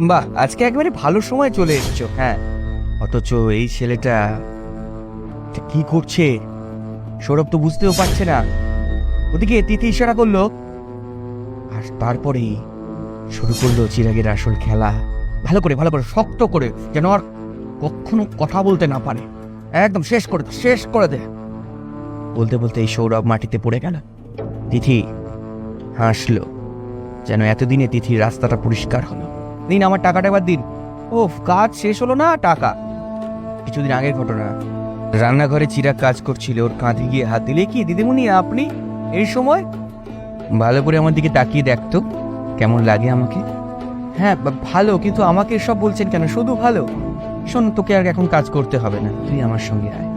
বাহ, আজকে একেবারে ভালো সময় চলে এসছো হ্যাঁ। অথচ এই ছেলেটা কি করছে? সৌরভ তো বুঝতেও পারছে না। ওদিকে তিথি ইশারা করল। আর তারপরেই শুরু করল চিরাগের আসল খেলা। ভালো করে ভালো করে, শক্ত করে, যেন আর কখনো কথা বলতে না পারে। একদম শেষ করে দে, শেষ করে দে। বলতে বলতে এই সৌরভ মাটিতে পড়ে গেল। তিথি হাসলো, যেন এতদিনে তিথির রাস্তাটা পরিষ্কার হলো। দিন, আমার টাকাটা এবার দিন। ও কাজ শেষ হলো না, টাকা। কিছুদিন আগের ঘটনা। রান্নাঘরে চিরাগ কাজ করছিল, ওর কাঁধে গিয়ে হাত দিলে কি, দিদিমণি, আপনি এই সময়? ভালো করে আমার দিকে তাকিয়ে দেখতো কেমন লাগে আমাকে? হ্যাঁ ভালো, কিন্তু আমাকে সব বলছেন কেন? শুধু ভালো। শোন, তোকে আর এখন কাজ করতে হবে না, তুই আমার সঙ্গে আয়।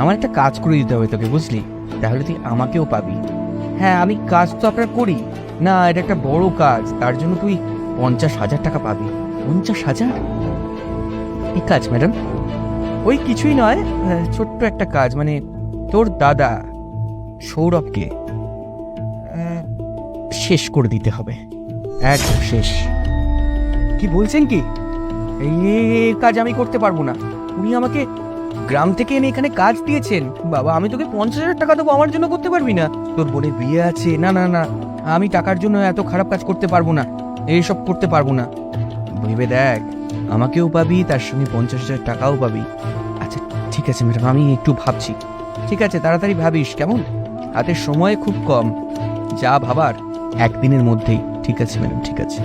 আমার একটা কাজ করে দিতে হবে তোকে, বুঝলি? তাহলে তুই আমাকেও পাবি। হ্যাঁ আমি কাজ তো আপনার করি। না, এটা একটা বড় কাজ, তার জন্য তুই পঞ্চাশ হাজার টাকা পাবি। পঞ্চাশ হাজার? কি কাজ, ম্যাডাম? ওই কিছুই নয় ছোট্ট একটা কাজ মানে তোর দাদা সৌরভকে শেষ করে দিতে হবে। একদম শেষ। কি বলছেন কি? এই কাজ আমি করতে পারব না। উনি আমাকে গ্রাম থেকে এনে এখানে কাজ দিয়েছেন। বাবা, আমি তোকে পঞ্চাশ হাজার টাকা দেবো, আমার জন্য করতে পারবি না। তোর বোনের বিয়ে আছে। না না না, আমি টাকার জন্য এত খারাপ কাজ করতে পারব না। এইসব করতে পারব না। ভেবে দেখ, আমাকেও পাবি, তার সঙ্গে পঞ্চাশ হাজার টাকাও পাবি। আচ্ছা ঠিক আছে ম্যাডাম, আমি একটু ভাবছি। ঠিক আছে, তাড়াতাড়ি ভাবিস, কেমন? হাতে সময় খুব কম। যা ভাবার, একদিনের মধ্যেই। ঠিক আছে ম্যাডাম, ঠিক আছে।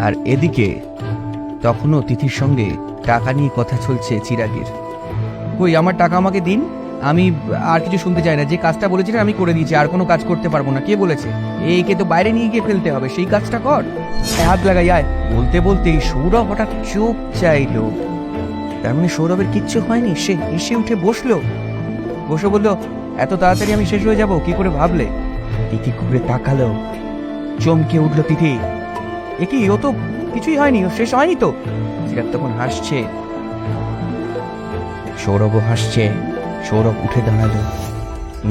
আর এদিকে, তখনও তিথির সঙ্গে টাকা নিয়ে কথা চলছে চিরাগের। কই, আমার টাকা আমাকে দিন? আমি আর কিছু শুনতে চাই না। যে কাজটা বলেছিলেন, আমি করে দিয়েছি, আর কোনো কাজ করতে পারব না। কে বলেছে? একে তো বাইরে নিয়ে গিয়ে ফেলতে হবে, সেই কাজটা কর। হাত লাগাই, আয়। বলতে বলতেই সৌরভ হঠাৎ চোখ চাইলো। তার মানে সৌরভের কিচ্ছু হয়নি? সে এসে উঠে বসল। বসে বলল, এত তাড়াতাড়ি আমি শেষ হয়ে যাব? কি করে ভাবলে? তিথি ঘুরে তাকালো। চমকে উঠল তিথি। এ কি ও তো কিছুই হয়নি শেষ হয়নি তো? সিরাত তখন হাসছে। সৌরভও হাসছে। সৌরভ উঠে দাঁড়াল।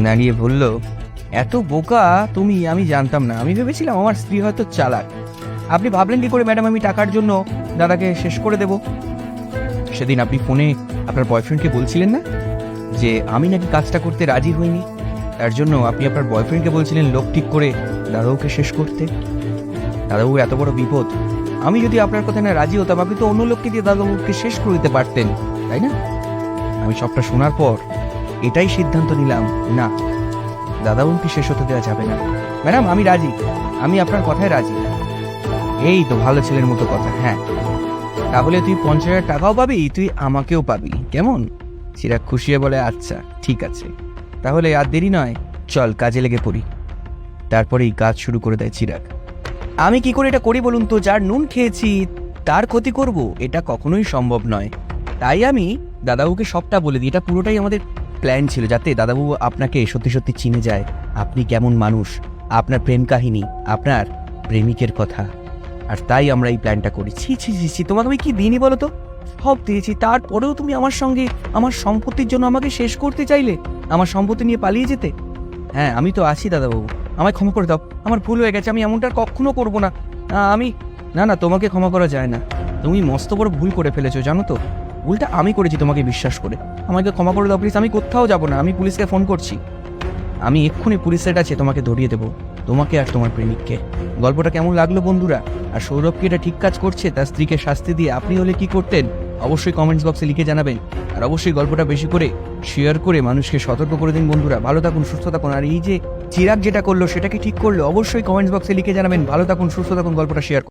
দাঁড়িয়ে বলল, এত বোকা তুমি, আমি জানতাম না। আমি ভেবেছিলাম আমার স্ত্রী হয়তো চালাক। আপনি ভাবলেন কি করে, ম্যাডাম, আমি টাকার জন্য দাদাকে শেষ করে দেব? সেদিন আপনি ফোনে আপনার বয়ফ্রেন্ডকে বলছিলেন না? যে আমি নাকি কাজটা করতে রাজি হইনি। তার জন্য আপনি আপনার বয়ফ্রেন্ডকে বলছিলেন, লোক ঠিক করে দাদাবাবুকে শেষ করতে? দাদাবাবু, এত বড় বিপদ। আমি যদি আপনার কথা না রাজি হতাম, আপনি তো অন্য লোককে দিয়ে দাদাবাবুকে শেষ করে দিতে পারতেন, তাই না? আমি সবটা শোনার পর এটাই সিদ্ধান্ত নিলাম, না দাদাবাবুকে শেষ হতে দেওয়া যাবে না। ম্যাডাম, আমি রাজি। আমি আপনার কথায় রাজি। এই তো ভালো ছেলের মতো কথা হ্যাঁ। তাহলে তুই পঞ্চাশ হাজার টাকাও পাবি, তুই আমাকেও পাবি, কেমন? চিরাগ খুশিয়ে বলে আচ্ছা ঠিক আছে। তাহলে আর দেরি নয়, চল কাজে লেগে পড়ি। তারপরেই কাজ শুরু করে দেয় চিরাগ। আমি কি করে এটা করি বলুন তো? যার নুন খেয়েছি, তার ক্ষতি করব, এটা কখনোই সম্ভব নয়। তাই আমি দাদাবাবুকে সবটা বলে দিই। এটা পুরোটাই আমাদের প্ল্যান ছিল যাতে দাদাবাবু আপনাকে সত্যি সত্যি চিনে যায়। আপনি কেমন মানুষ, আপনার প্রেম কাহিনী, আপনার প্রেমিকের কথা। আর তাই আমরা এই প্ল্যানটা করি। ছি ছি ছি ছি, তোমাকে আমি কি দিনই বলো তো? সব দিয়েছি। তারপরেও তুমি আমার সঙ্গে, আমার সম্পত্তির জন্য আমাকে শেষ করতে চাইলে, আমার সম্পত্তি নিয়ে পালিয়ে যেতে? হ্যাঁ আমি তো আছি দাদাবাবু আমায় ক্ষমা করে দাও। আমার ভুল হয়ে গেছে, আমি এমনটা কখনো করব না। আমি না না, তোমাকে ক্ষমা করা যায় না। তুমি মস্ত বড় ভুল করে ফেলেছো, জানো তো? ভুলটা আমি করেছি তোমাকে বিশ্বাস করে। আমাকে ক্ষমা করে দাও প্লিজ আমি কোথাও যাব না। আমি পুলিশকে ফোন করছি। আমি এক্ষুনি পুলিশের কাছে তোমাকে ধরিয়ে দেবো, তোমাকে আর তোমার প্রেমিককে। গল্পটা কেমন লাগল বন্ধুরা? আর সৌরভ কি এটা ঠিক কাজ করছে? তার স্ত্রীকে শাস্তি দিয়ে আপনি হলে কি করতেন? অবশ্যই কমেন্টস বক্সে লিখে জানাবেন। আর অবশ্যই গল্পটা বেশি করে শেয়ার করে মানুষকে সতর্ক করে দিন বন্ধুরা। ভালো থাকুন, সুস্থ থাকুন। আর এই যে চিরাগ যেটা করল, সেটাকে ঠিক করল অবশ্যই কমেন্টস বক্সে লিখে জানাবেন। ভালো থাকুন, সুস্থ থাকুন, গল্পটা শেয়ার